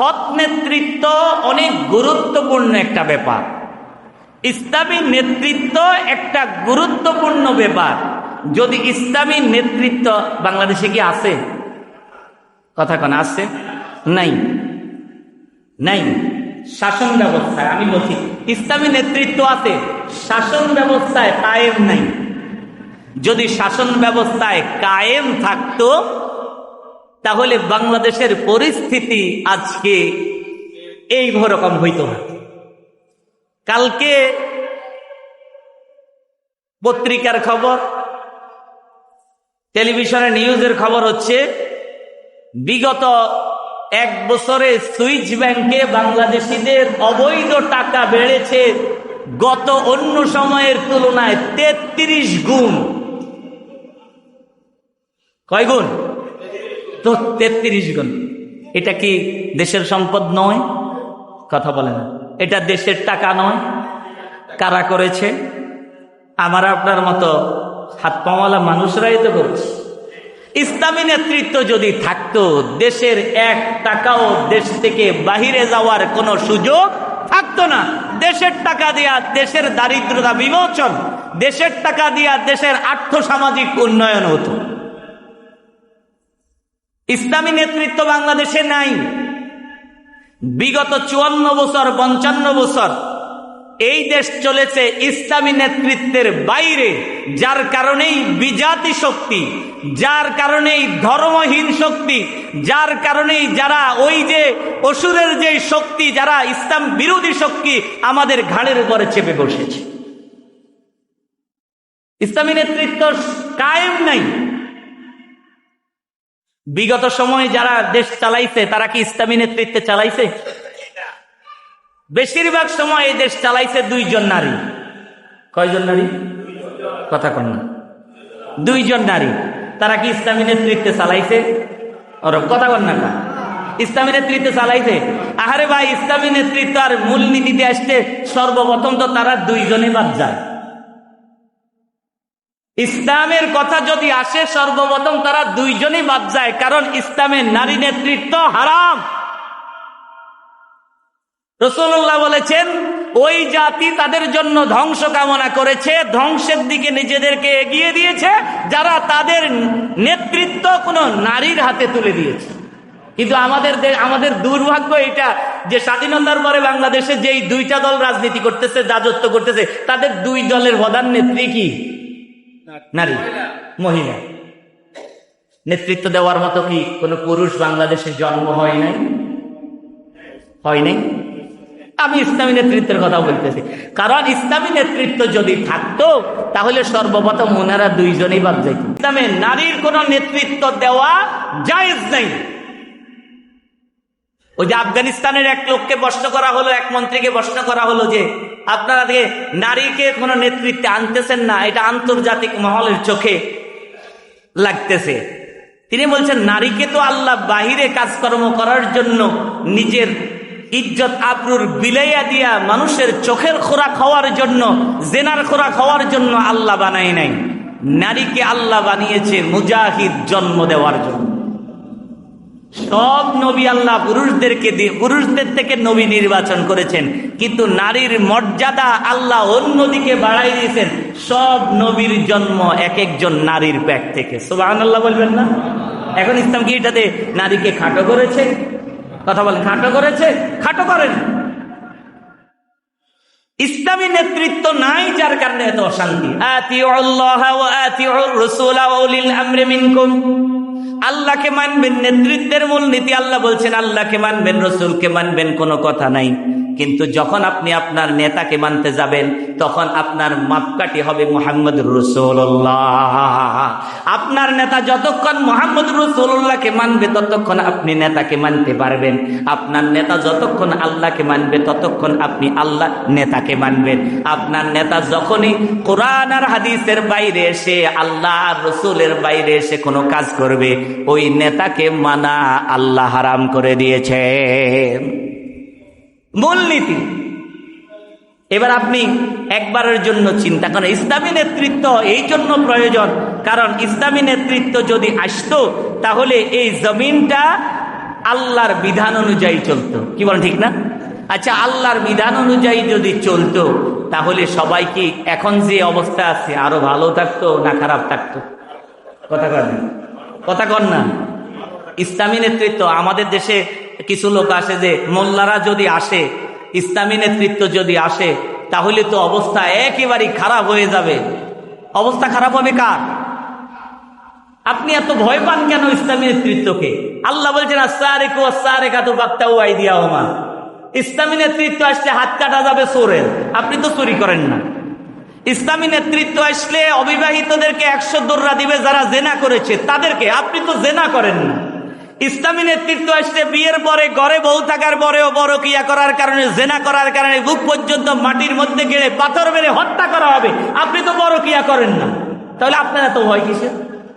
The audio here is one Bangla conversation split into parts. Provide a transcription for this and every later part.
সৎ নেতৃত্ব অনেক গুরুত্বপূর্ণ একটা ব্যাপার। ইসলামী নেতৃত্ব একটা গুরুত্বপূর্ণ ব্যাপার। যদি ইসলামী নেতৃত্ব বাংলাদেশে কি আছে? কথা কোন, আছে? নাই। নাই। শাসন ব্যবস্থায়, আমি বলছি, ইসলামী নেতৃত্ব আছে, শাসন ব্যবস্থায় কায়েম নাই। যদি শাসন ব্যবস্থায় কায়েম থাকতো তাহলে বাংলাদেশের পরিস্থিতি আজকে এই রকম হইত না। কালকে পত্রিকার খবর, টেলিভিশনে নিউজের খবর হচ্ছে, বিগত এক বছরে সুইচ ব্যাংকে বাংলাদেশিদের অবৈধ টাকা বেড়েছে গত অন্য সময়ের তুলনায় তেত্রিশ গুণ। কয় গুণ? তো তেত্রিশ গুণ। এটা কি দেশের সম্পদ নয়? কথা বলে না। এটা দেশের টাকা নয়। কারা করেছে? আমার আপনার মতো হাত পাওয়ালা মানুষরাই তো করছে। ইসলামী নেতৃত্ব যদি থাকতো, দেশের এক টাকাও দেশ থেকে বাহিরে যাওয়ার কোনো সুযোগ থাকতো না। দেশের টাকা দিয়া দেশের দারিদ্রতা বিমোচন, দেশের টাকা দিয়া দেশের আর্থ সামাজিক উন্নয়ন হতো। ইসলামী নেতৃত্ব বাংলাদেশে নাই। বিগত চুয়ান্ন বছর, পঞ্চান্ন বছর এই দেশ চলেছে ইসলামী নেতৃত্বের বাইরে, যার কারণেই বিজাতি শক্তি, যার কারণেই ধর্মহীন শক্তি, যার কারণেই যারা ওই যে অসুরের যে শক্তি, যারা ইসলাম বিরোধী শক্তি আমাদের ঘাড়ের উপরে চেপে বসেছে। ইসলামী নেতৃত্ব কায়েম নাই। বিগত সময়ে যারা দেশ চালাইছে, তারা কি ইসলামী নেতৃত্বে চালাইছে? বেশিরভাগ সময় এই দেশ চালাইছে দুইজন নারী। কয়জন নারী? কথা কন না। দুইজন নারী। তারা কি ইসলামী নেতৃত্বে চালাইছে? ওর কথা কন না? ইসলামী নেতৃত্বে চালাইছে। আহারে ভাই, ইসলামী নেতৃত্ব আর মূলনীতিতে আসতে সর্বপ্রথম তো তারা দুইজনে বাদ যায়। ইসলামের কথা যদি আসে, সর্বপ্রথম তারা দুইজনই বাদ যায়, কারণ ইসলামের নারী নেতৃত্ব হারাম। রসুল্লাহ বলেছেন, ওই জাতি তাদের জন্য ধ্বংস কামনা করেছে, ধ্বংসের দিকে নিজেদেরকে এগিয়ে দিয়েছে, যারা তাদের নেতৃত্ব কোনো নারীর হাতে তুলে দিয়েছে। কিন্তু আমাদের আমাদের দুর্ভাগ্য এটা যে স্বাধীনতার পরে বাংলাদেশে যেই দুইটা দল রাজনীতি করতেছে, রাজত্ব করতেছে, তাদের দুই দলের প্রধান নেত্রী কি? নারী, মহিলা। নেতৃত্ব দেওয়ার মতো কি কোনো পুরুষ বাংলাদেশে জন্ম হয় নাই? হয় নাই? আমি ইসলামী নেতৃত্বের কথা বলতেছি। কারণ ইসলামী নেতৃত্ব যদি থাকতো, তাহলে সর্বপ্রথম ওনারা দুইজনেই বাদ যাইত। ইসলামে নারীর কোন নেতৃত্ব দেওয়া জায়েজ নেই। ওই যে আফগানিস্তানের এক লোককে প্রশ্ন করা হলো, এক মন্ত্রীকে প্রশ্ন করা হলো যে আপনারা নারীকে কোনো নেতৃত্বে আনতেছেন না, এটা আন্তর্জাতিক মহলের চোখে লাগতেছে। তিনি বলছেন, নারীকে তো আল্লাহ বাহিরে কাজকর্ম করার জন্য নিজের ইজ্জত আবরুর বিলাইয়া দিয়া মানুষের চোখের খোরাক হওয়ার জন্য, জেনার খোরাক হওয়ার জন্য আল্লাহ বানায় নাই। নারীকে আল্লাহ বানিয়েছে মুজাহিদ জন্ম দেওয়ার জন্য। সব নবী আল্লাহ পুরুষদেরকে দিয়ে পুরুষদের থেকে নবী নির্বাচন করেছেন। কিন্তু নারীর মর্যাদা আল্লাহ অন্যদিকে বাড়াই দিয়েছেন। সব নবীর জন্ম এক একজন নারীর প্যাক থেকে। আল্লাহ বলবেন না? এখন ইসলাম কি এটাতে নারীকে খাটো করেছে? কথা বলেন, খাটো করেছে? খাটো করেন। ইসলামী নেতৃত্ব নাই যার কারণে এত অশান্তি। আতিউ আল্লাহ আতিউ রাসূলা আল্লাহকে মানবেন নেতৃত্বের মূলনীতি আল্লাহ বলছেন আল্লাহকে মানবেন রসুলকে মানবেন কোনো কথা নাই। কিন্তু যখন আপনি আপনার নেতাকে মানতে যাবেন, তখন আপনার মাপকাঠি হবে মোহাম্মদ রসুল্লাহ আপনার নেতা যতক্ষণ মোহাম্মদ রসুল্লাহকে মানবে, ততক্ষণ আপনি নেতাকে মানতে পারবেন। আপনার নেতা যতক্ষণ আল্লাহকে মানবে, ততক্ষণ আপনি আল্লাহ নেতাকে মানবেন। আপনার নেতা যখনই কোরআন আর হাদিসের বাইরে এসে, আল্লাহ রসুলের বাইরে এসে কোনো কাজ করবে, ওই নেতাকে মানা আল্লাহ হারাম করে দিয়েছে। মূলনীতি। এবার আপনি একবারের জন্য চিন্তা করেন, ইসলামী নেতৃত্ব এই জন্য প্রয়োজন, কারণ ইসলামী নেতৃত্ব যদি আসতো, তাহলে এই জমিনটা আল্লাহর বিধান অনুযায়ী চলতো। কি বলেন, ঠিক না? আচ্ছা আল্লাহর বিধান অনুযায়ী যদি চলতো, তাহলে সবাই কি এখন যে অবস্থা আছে, আরও ভালো থাকতো না খারাপ থাকতো? কথা কর কথা কর না। ইসলামী নেতৃত্ব আমাদের দেশে কিছু লোক আসে যে, মোল্লারা যদি আসে, ইসলামী নেতৃত্ব যদি আসে, তাহলে তো অবস্থা একেবারেই খারাপ হয়ে যাবে। অবস্থা খারাপ হবে কার? আপনি এত ভয় পান কেন ইসলামী নেতৃত্বকে? আল্লাহ বলছেন ইসলামী নেতৃত্ব আসলে হাত কাটা যাবে চোরের। আপনি তো চুরি করেন না। ইসলামী নেতৃত্ব আসলে অবিবাহিতদেরকে একশো দোররা দিবে যারা জেনা করেছে। তাদেরকে আপনি তো জেনা করেন না। ইসলামী নেতৃত্ব আসলে বিয়ের পরে, ঘরে বউ থাকার পরেও বড় কিয়া করার কারণে, জেনা করার কারণে, বুক পর্যন্ত মাটির মধ্যে গেড়ে পাথর মেরে হত্যা করা হবে। আপনি তো বড় কিয়া করেন না। তাহলে আপনারা তো ভয় কিসের?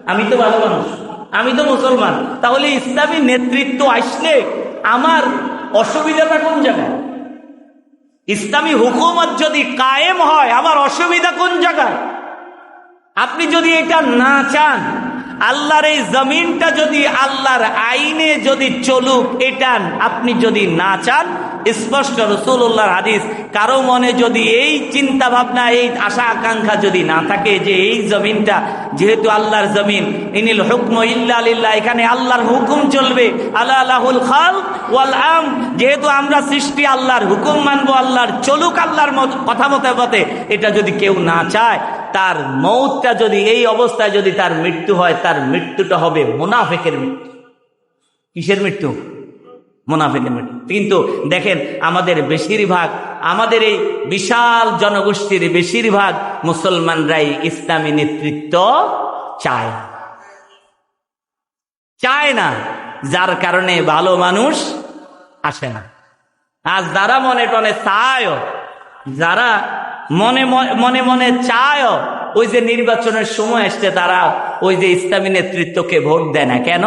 আমি তো ভালো মানুষ। আমি তো মুসলমান। তাহলে ইসলামী নেতৃত্ব আসলে আমার অসুবিধাটা কোন জায়গায়? ইসলামী হুকুমত যদি কায়েম হয়, আমার অসুবিধা কোন জায়গায়? আপনি যদি এটা না চান আল্লাহর এই জমিনটা যদি আল্লাহর আইনে যদি চলুক, এটা আপনি যদি না চান, স্পষ্ট রসুল্লাহর হাদিস, কারও মনে যদি এই চিন্তা ভাবনা এই আশা আকাঙ্ক্ষা যদি না থাকে যে এই জমিনটা যেহেতু আল্লাহর জমিন, ইনিল হুকম ইল্লা এখানে আল্লাহর হুকুম চলবে আল্লাহ আল্লাহুল খাল ওয়াল আম যেহেতু আমরা সৃষ্টি আল্লাহর হুকুম মানবো, আল্লাহর চলুক, আল্লাহর কথা মতে, এটা যদি কেউ না চায় তার মৌতটা যদি এই অবস্থায় যদি তার মৃত্যু হয়, তার মৃত্যুটা হবে মোনাফেকের মৃত্যু। কিসের মৃত্যু? মোনাফেকের মৃত্যু। কিন্তু দেখেন, আমাদের বেশিরভাগ, আমাদের এই বিশাল জনগোষ্ঠীর বেশিরভাগ মুসলমানরাই ইসলামী নেতৃত্ব চায়। চায় না, যার কারণে ভালো মানুষ আসে না। আজ যারা মনে টনে চায় যারা মনে মনে মনে চায় ওই যে নির্বাচনের সময় আসছে তারা ওই যে ইসলামী নেতৃত্বকে ভোট দেয় না। কেন?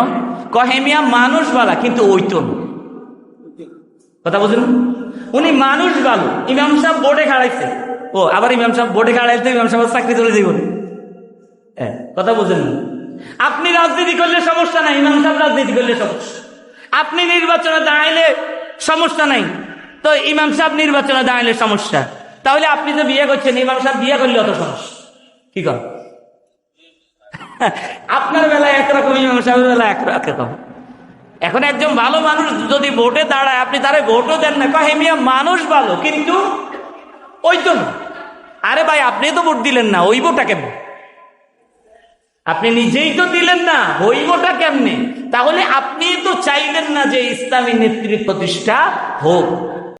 কহেমিয়া মানুষ বলা কিন্তু ওই তো কথা বুঝলেন উনি মানুষ ভালো ইমাম সাহেব বোর্ডে খাড়াইছে। ও আবার ইমাম সাহেব বোর্ডে খাড়াইতে ইমাম সাহেব চাকরি চলে যাইব হ্যাঁ, কথা বুঝেন আপনি রাজনীতি করলে সমস্যা নাই ইমাম সাহেব রাজনীতি করলে সমস্যা। আপনি নির্বাচনে দাঁড়াইলে সমস্যা নাই। তো ইমাম সাহেব নির্বাচনে দাঁড়াইলে সমস্যা। তাহলে আপনি যে বিয়ে করছেন ইমাম সাহেব বিয়ে করলে অত সমস্যা কি কর? আপনার বেলায় একরকম ইমাম সাহেবের বেলায় একরকম এখন একজন ভালো মানুষ যদি ভোটে দাঁড়ায়, আপনি তারে ভোটও দেন না। কহে মিয়া, মানুষ ভালো, কিন্তু ওই তো। আরে ভাই, আপনি তো ভোট দিলেন না, ওই ভোটটা কেমন? আপনি নিজেই তো দিলেন না হইবটা কেমনে? তাহলে আপনি তো চাইলেন না যে ইসলামী নেতৃত্ব প্রতিষ্ঠা হোক।